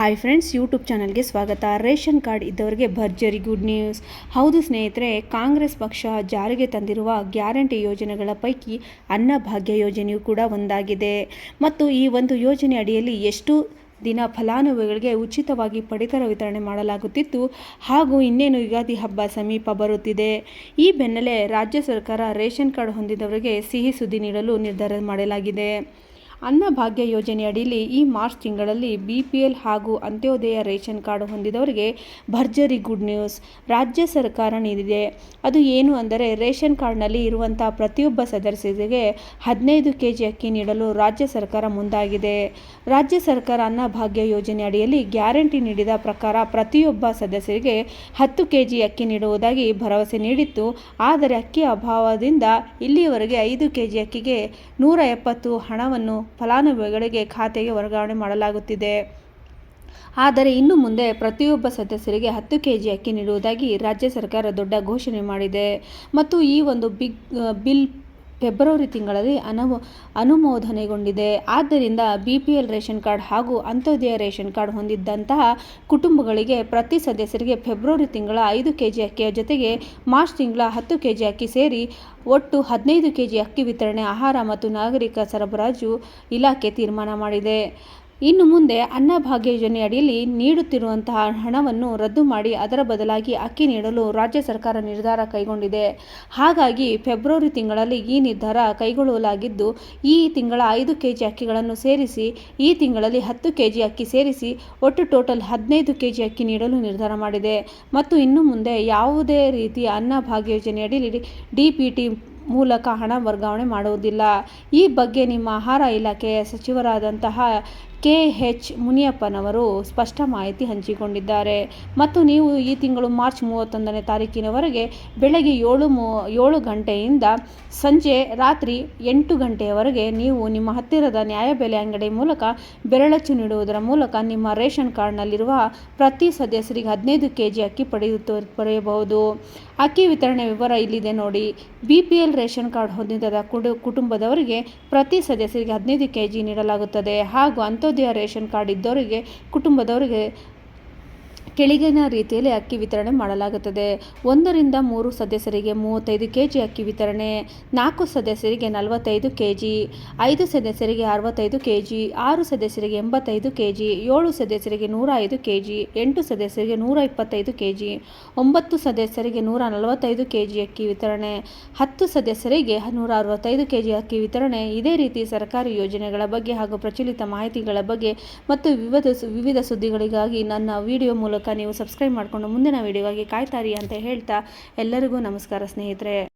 Hi friends YouTube ಚಾನಲ್ಗೆ ಸ್ವಾಗತ. Ration card ಇದ್ದವರಿಗೆ ಭರ್ಜರಿ ಗುಡ್ ನ್ಯೂಸ್ ಹೌದು ಸ್ನೇಹಿತರೆ, ಕಾಂಗ್ರೆಸ್ ಪಕ್ಷ ಜಾರಿಗೆ ತಂದಿರುವ ಗ್ಯಾರಂಟಿ ಯೋಜನೆಗಳ ಪೈಕಿ ಅನ್ನಭಾಗ್ಯ ಯೋಜನೆಯು ಕೂಡ ಒಂದಾಗಿದೆ. ಮತ್ತು ಈ ಒಂದು ಯೋಜನೆ ಅಡಿಯಲ್ಲಿ ಎಷ್ಟು ದಿನ ಫಲಾನುಭವಿಗಳಿಗೆ ಉಚಿತವಾಗಿ ಪಡಿತರ ವಿತರಣೆ ಮಾಡಲಾಗುತ್ತಿತ್ತು, ಹಾಗೂ ಇನ್ನೇನು ಯುಗಾದಿ ಹಬ್ಬ ಸಮೀಪ ಬರುತ್ತಿದೆ. ಈ ಬೆನ್ನಲ್ಲೇ ರಾಜ್ಯ ಸರ್ಕಾರ ರೇಷನ್ ಕಾರ್ಡ್ ಹೊಂದಿದವರಿಗೆ ಸಿಹಿ ಸುದ್ದಿ ನೀಡಲು ನಿರ್ಧಾರ ಮಾಡಲಾಗಿದೆ. ಅನ್ನಭಾಗ್ಯ ಯೋಜನೆ ಅಡಿಯಲ್ಲಿ ಈ ಮಾರ್ಚ್ ತಿಂಗಳಲ್ಲಿ ಬಿ ಪಿ ಎಲ್ ಹಾಗೂ ಅಂತ್ಯೋದಯ ರೇಷನ್ ಕಾರ್ಡ್ ಹೊಂದಿದವರಿಗೆ ಭರ್ಜರಿ ಗುಡ್ ನ್ಯೂಸ್. ರಾಜ್ಯ ಸರ್ಕಾರ ನೀಡಿದೆ. ಅದು ಏನು ಅಂದರೆ ರೇಷನ್ ಕಾರ್ಡ್ನಲ್ಲಿ ಇರುವಂಥ ಪ್ರತಿಯೊಬ್ಬ ಸದಸ್ಯರಿಗೆ ಹದಿನೈದು ಕೆ ಜಿ ಅಕ್ಕಿ ನೀಡಲು ರಾಜ್ಯ ಸರ್ಕಾರ ಮುಂದಾಗಿದೆ. ರಾಜ್ಯ ಸರ್ಕಾರ ಅನ್ನಭಾಗ್ಯ ಯೋಜನೆ ಅಡಿಯಲ್ಲಿ ಗ್ಯಾರಂಟಿ ನೀಡಿದ ಪ್ರಕಾರ ಪ್ರತಿಯೊಬ್ಬ ಸದಸ್ಯರಿಗೆ ಹತ್ತು ಕೆ ಜಿ ಅಕ್ಕಿ ನೀಡುವುದಾಗಿ ಭರವಸೆ ನೀಡಿತ್ತು. ಆದರೆ ಅಕ್ಕಿ ಅಭಾವದಿಂದ ಇಲ್ಲಿಯವರೆಗೆ ಐದು ಕೆ ಜಿ ಅಕ್ಕಿಗೆ ನೂರ ಎಪ್ಪತ್ತು ಹಣವನ್ನು ಫಲಾನುಭವಿಗಳಿಗೆ ಖಾತೆಗೆ ವರ್ಗಾವಣೆ ಮಾಡಲಾಗುತ್ತಿದೆ. ಆದರೆ ಇನ್ನು ಮುಂದೆ ಪ್ರತಿಯೊಬ್ಬ ಸದಸ್ಯರಿಗೆ ಹತ್ತು ಕೆ ಜಿ ಅಕ್ಕಿ ನೀಡುವುದಾಗಿ ರಾಜ್ಯ ಸರ್ಕಾರ ದೊಡ್ಡ ಘೋಷಣೆ ಮಾಡಿದೆ. ಮತ್ತು ಈ ಒಂದು ಬಿಗ್, ಬಿಲ್ ಫೆಬ್ರವರಿ ತಿಂಗಳಲ್ಲಿ ಅನುಮೋ, ಅನುಮೋದನೆಗೊಂಡಿದೆ. ಆದ್ದರಿಂದ B P L ration card ಹಾಗೂ ಅಂತ್ಯೋದಯ ರೇಷನ್ ಕಾರ್ಡ್ ಹೊಂದಿದ್ದಂತಹ ಕುಟುಂಬಗಳಿಗೆ ಪ್ರತಿ ಸದಸ್ಯರಿಗೆ ಫೆಬ್ರವರಿ ತಿಂಗಳ ಐದು ಕೆ ಜಿ ಅಕ್ಕಿಯ ಜೊತೆಗೆ ಮಾರ್ಚ್ ತಿಂಗಳ ಹತ್ತು ಕೆ ಜಿ ಅಕ್ಕಿ ಸೇರಿ ಒಟ್ಟು ಹದಿನೈದು ಕೆ ಜಿ ಅಕ್ಕಿ ವಿತರಣೆ, ಆಹಾರ ಮತ್ತು ನಾಗರಿಕ ಸರಬರಾಜು ಇಲಾಖೆ ತೀರ್ಮಾನ ಮಾಡಿದೆ. ಇನ್ನು ಮುಂದೆ ಅನ್ನಭಾಗ್ಯ ಯೋಜನೆ ಅಡಿಯಲ್ಲಿ ನೀಡುತ್ತಿರುವಂತಹ ಹಣವನ್ನು ರದ್ದು ಮಾಡಿ ಅದರ ಬದಲಾಗಿ ಅಕ್ಕಿ ನೀಡಲು ರಾಜ್ಯ ಸರ್ಕಾರ ನಿರ್ಧಾರ ಕೈಗೊಂಡಿದೆ. ಹಾಗಾಗಿ ಫೆಬ್ರವರಿ ತಿಂಗಳಲ್ಲಿ ಈ ನಿರ್ಧಾರ ಕೈಗೊಳ್ಳಲಾಗಿದ್ದು, ಈ ತಿಂಗಳ ಐದು ಕೆ ಜಿ ಅಕ್ಕಿಗಳನ್ನು ಸೇರಿಸಿ, ಈ ತಿಂಗಳಲ್ಲಿ ಹತ್ತು ಕೆ ಜಿ ಅಕ್ಕಿ ಸೇರಿಸಿ, ಒಟ್ಟು ಟೋಟಲ್ ಹದಿನೈದು ಕೆ ಜಿ ಅಕ್ಕಿ ನೀಡಲು ನಿರ್ಧಾರ ಮಾಡಿದೆ. ಮತ್ತು ಇನ್ನು ಮುಂದೆ ಯಾವುದೇ ರೀತಿಯ ಅನ್ನಭಾಗ್ಯ ಯೋಜನೆಯಡಿ ಡಿ ಪಿ ಟಿ ಮೂಲಕ ಹಣ ವರ್ಗಾವಣೆ ಮಾಡುವುದಿಲ್ಲ. ಈ ಬಗ್ಗೆ ನಿಮ್ಮ ಆಹಾರ ಇಲಾಖೆಯ ಸಚಿವರಾದಂತಹ ಕೆ. ಎಚ್. ಮುನಿಯಪ್ಪನವರು ಸ್ಪಷ್ಟ ಮಾಹಿತಿ ಹಂಚಿಕೊಂಡಿದ್ದಾರೆ. ಮತ್ತು ನೀವು ಈ ತಿಂಗಳು ಮಾರ್ಚ್ ಮೂವತ್ತೊಂದನೇ ತಾರೀಕಿನವರೆಗೆ ಬೆಳಗ್ಗೆ ಏಳು ಮೂ, ಏಳು ಗಂಟೆಯಿಂದ ಸಂಜೆ ರಾತ್ರಿ ಎಂಟು ಗಂಟೆಯವರೆಗೆ ನೀವು ನಿಮ್ಮ ಹತ್ತಿರದ ನ್ಯಾಯಬೆಲೆ ಅಂಗಡಿ ಮೂಲಕ ಬೆರಳಚ್ಚು ನೀಡುವುದರ ಮೂಲಕ ನಿಮ್ಮ ರೇಷನ್ ಕಾರ್ಡ್ನಲ್ಲಿರುವ ಪ್ರತಿ ಸದಸ್ಯರಿಗೆ ಹದಿನೈದು ಕೆ ಜಿ ಅಕ್ಕಿ ಪಡೆಯುತ್ತ ಪಡೆಯಬಹುದು. ಅಕ್ಕಿ ವಿತರಣೆ ವಿವರ ಇಲ್ಲಿದೆ ನೋಡಿ. B P L ration card ಹೊಂದಿದ ಕುಡು, ಕುಟುಂಬದವರಿಗೆ ಪ್ರತಿ ಸದಸ್ಯರಿಗೆ ಹದಿನೈದು ಕೆ ಜಿ ನೀಡಲಾಗುತ್ತದೆ. ಹಾಗೂ ಅಂತ್ಯೋದಯ ರೇಷನ್ ಕಾರ್ಡ್ ಇದ್ದವರಿಗೆ ಕುಟುಂಬದವರಿಗೆ ಕೆಳಗಿನ ರೀತಿಯಲ್ಲಿ ಅಕ್ಕಿ ವಿತರಣೆ ಮಾಡಲಾಗುತ್ತದೆ. ಒಂದರಿಂದ ಮೂರು ಸದಸ್ಯರಿಗೆ ಮೂವತ್ತೈದು ಕೆ ಜಿ ಅಕ್ಕಿ ವಿತರಣೆ, ನಾಲ್ಕು ಸದಸ್ಯರಿಗೆ ನಲವತ್ತೈದು ಕೆ ಜಿ ಐದು ಸದಸ್ಯರಿಗೆ ಅರವತ್ತೈದು ಕೆ ಜಿ ಆರು ಸದಸ್ಯರಿಗೆ ಎಂಬತ್ತೈದು ಕೆ ಜಿ ಏಳು ಸದಸ್ಯರಿಗೆ ನೂರ ಐದು ಕೆ ಜಿ ಎಂಟು ಸದಸ್ಯರಿಗೆ ನೂರ ಇಪ್ಪತ್ತೈದು ಕೆ ಜಿ ಒಂಬತ್ತು ಸದಸ್ಯರಿಗೆ ನೂರ ನಲವತ್ತೈದು ಕೆ ಜಿ ಅಕ್ಕಿ ವಿತರಣೆ, ಹತ್ತು ಸದಸ್ಯರಿಗೆ ನೂರ ಅರವತ್ತೈದು ಕೆ ಜಿ ಅಕ್ಕಿ ವಿತರಣೆ. ಇದೇ ರೀತಿ ಸರ್ಕಾರಿ ಯೋಜನೆಗಳ ಬಗ್ಗೆ ಹಾಗೂ ಪ್ರಚಲಿತ ಮಾಹಿತಿಗಳ ಬಗ್ಗೆ ಮತ್ತು ವಿವಿಧ ವಿವಿಧ ಸುದ್ದಿಗಳಿಗಾಗಿ ನನ್ನ ವಿಡಿಯೋ ನೀವು ಸಬ್ಸ್ಕ್ರೈಬ್ ಮಾಡಿಕೊಂಡು ಮುಂದಿನ ವಿಡಿಯೋಗಾಗಿ ಕಾಯ್ತಾರಿ ಅಂತ ಹೇಳ್ತಾ ಎಲ್ಲರಿಗೂ ನಮಸ್ಕಾರ ಸ್ನೇಹಿತರೆ.